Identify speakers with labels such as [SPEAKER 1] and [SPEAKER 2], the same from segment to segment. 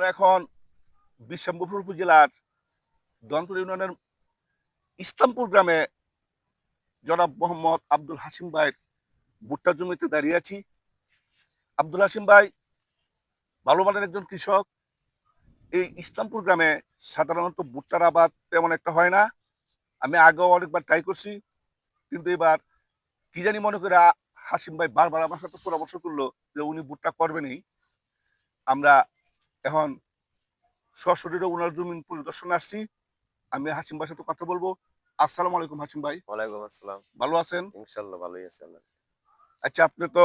[SPEAKER 1] আমরা এখন বিশ্বম্বরপুর উপজেলার দন্তপুর ইউনিয়নের ইসলামপুর গ্রামে জনাব মোহাম্মদ আব্দুল হাসিম ভাইয়ের ভুট্টা জমিতে দাঁড়িয়ে আছি। আব্দুল হাসিম ভাই ভালো মানের একজন কৃষক। এই ইসলামপুর গ্রামে সাধারণত ভুট্টার আবাদ তেমন একটা হয় না। আমি আগেও অনেকবার ট্রাই করছি, কিন্তু এবার কি জানি মনে করে হাসিম ভাই বারবার আমার সাথে পরামর্শ করল যে উনি ভুট্টা করবেনই। আমরা এখন সশরীরে ওনার জমিন পরিদর্শনে আসছি। আমি হাসিম ভাইয়ের সাথে কথা বলব। আসসালামু আলাইকুম হাসিম ভাই।
[SPEAKER 2] ওয়ালাইকুম আসসালাম।
[SPEAKER 1] ভালো আছেন?
[SPEAKER 2] ইনশাল্লাহ ভালোই আছে আল্লাহ
[SPEAKER 1] আচ্ছা আপনি তো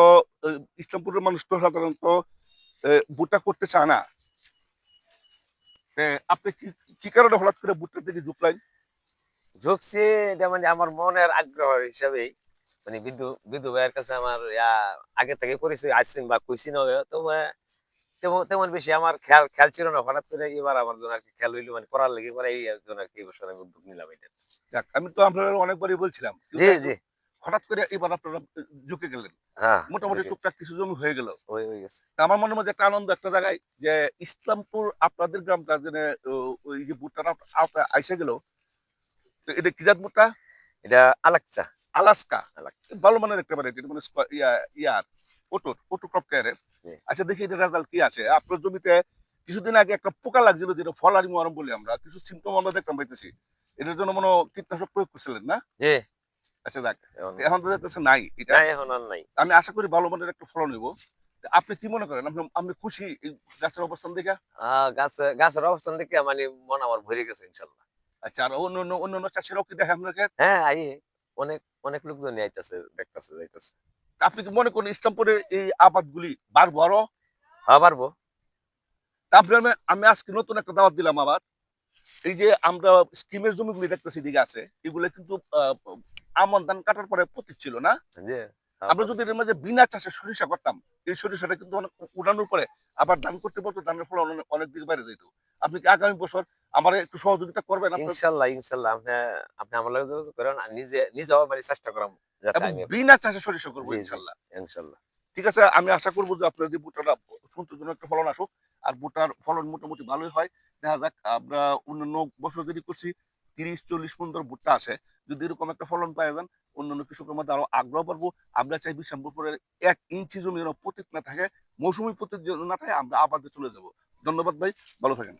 [SPEAKER 1] ইসলামপুরের মানুষ তো সাধারণত ভুট্টা করতে চায় না। আপনি কি কি কারণে হঠাৎ করে ভুট্টার দিকে ঝুঁকলেন
[SPEAKER 2] ঝুঁকছি এটা মানে আমার মনের আগ্রহ হিসাবেই। মানে বিদ্যু বিদ্যু ভাইয়ের কাছে আমার আগে থেকে পরিচয় আসছেন বা কইছি না তো তেমন তেমন বেশি আমার খেয়াল খেয়াল ছিল না। হঠাৎ করে এবার আমার জন্য আর কি খেয়াল হইল মানে করার লেগে পরে এই জন্য আর কি এই বছর আমি উদ্যোগ নিলাম এটা।
[SPEAKER 1] যাক আমি তো আপনার অনেকবারই বলছিলাম
[SPEAKER 2] জি জি।
[SPEAKER 1] হঠাৎ করে এবার আপনারা ঝুঁকে গেলেন।
[SPEAKER 2] হ্যাঁ।
[SPEAKER 1] মোটামুটি টুকটাক কিছু জমি হয়ে গেল।
[SPEAKER 2] হয়ে গেছে।
[SPEAKER 1] আমার মনের মধ্যে একটা আনন্দ একটা জায়গায় যে ইসলামপুর আপনাদের গ্রামটা যে ওই যে ভুট্টাটা আইসে গেল এটা কি জাত ভুট্টা?
[SPEAKER 2] এটা আলাকচা।
[SPEAKER 1] আলাস্কা। ভালো মানের একটা মানে ইয়া ইয়ার ওটুর ওটু ক্রপ কেয়ারের। আচ্ছা দেখি এটা রেজাল্ট কি আছে। আপনার জমিতে কিছুদিন আগে একটা পোকা লাগছিল যেটা ফলারি মরম বলি আমরা। কিছু সিমটম আমরা দেখতাম পাইতেছি। এটার জন্য মনে কীটনাশক প্রয়োগ করছিলেন না? আচ্ছা যাক।
[SPEAKER 2] এখন
[SPEAKER 1] তো দেখতেছে নাই এটা।
[SPEAKER 2] এখন আর নাই।
[SPEAKER 1] আমি আশা করি ভালো মানের একটা ফলন হইব। আপনি কি মনে করেন? আপনি আপনি খুশি গাছের অবস্থান দেখে?
[SPEAKER 2] গাছ গাছের অবস্থান দেখে মানে মন আমার ভরে গেছে ইনশাল্লাহ।
[SPEAKER 1] আচ্ছা আর অন্য অন্য অন্য অন্য চাষিরাও কি দেখে আপনাকে?
[SPEAKER 2] হ্যাঁ আই অনেক অনেক লোকজনই আইতাছে দেখতাছে যাইতাছে।
[SPEAKER 1] আপনি কি মনে করেন ইসলামপুরের এই আবাদগুলি বাড়বো আরও?
[SPEAKER 2] হ্যাঁ পারব
[SPEAKER 1] তারপরে আমি আমি আজকে নতুন একটা দাওয়াত দিলাম আবার। এই যে আমরা স্কিমের জমিগুলি দেখতেছি দিকে আছে এগুলো কিন্তু আমন ধান কাটার পরে পতিত ছিল না?
[SPEAKER 2] যে
[SPEAKER 1] আমরা যদি এর মাঝে বিনা চাষে সরিষা করতাম এই সরিষাটা কিন্তু অনেক উড়ানোর পরে আবার ধান করতে পারতো ধানের অনেক- অনেক দিকে বাইরে যেত। আপনি কি আগামী বছর আমার একটু সহযোগিতা করবেন
[SPEAKER 2] ইনশাল্লাহ ইনশাল্লাহ। আপনি আপনি আমার লগে যোগাযোগ করেন আর নিজে নিজেও মানে চেষ্টা করাম
[SPEAKER 1] বিনা চাষে সরিষা করব। ইনশাল্লাহ।
[SPEAKER 2] ইনশাল্লাহ।
[SPEAKER 1] ঠিক আছে আমি আশা করব যে আপনার যে বুটাটা সুন্দর জন্য একটা ফলন আসুক আর বুটার ফলন মোটামুটি ভালোই হয় দেখা যাক আমরা অন্যান্য বছর যদি করছি তিরিশ চল্লিশ পনেরো ভুট্টা আসে যদি এরকম একটা ফলন পাওয়া যান অন্যান্য কৃষকের মধ্যে আরও আগ্রহ পাবো আমরা চাই বিশ্বম্বরপুরের এক ইঞ্চি জমি যেন পতিত না থাকে মৌসুমী পতিত যেন না থাকে আমরা আবাদে চলে যাব। ধন্যবাদ ভাই ভালো থাকেন।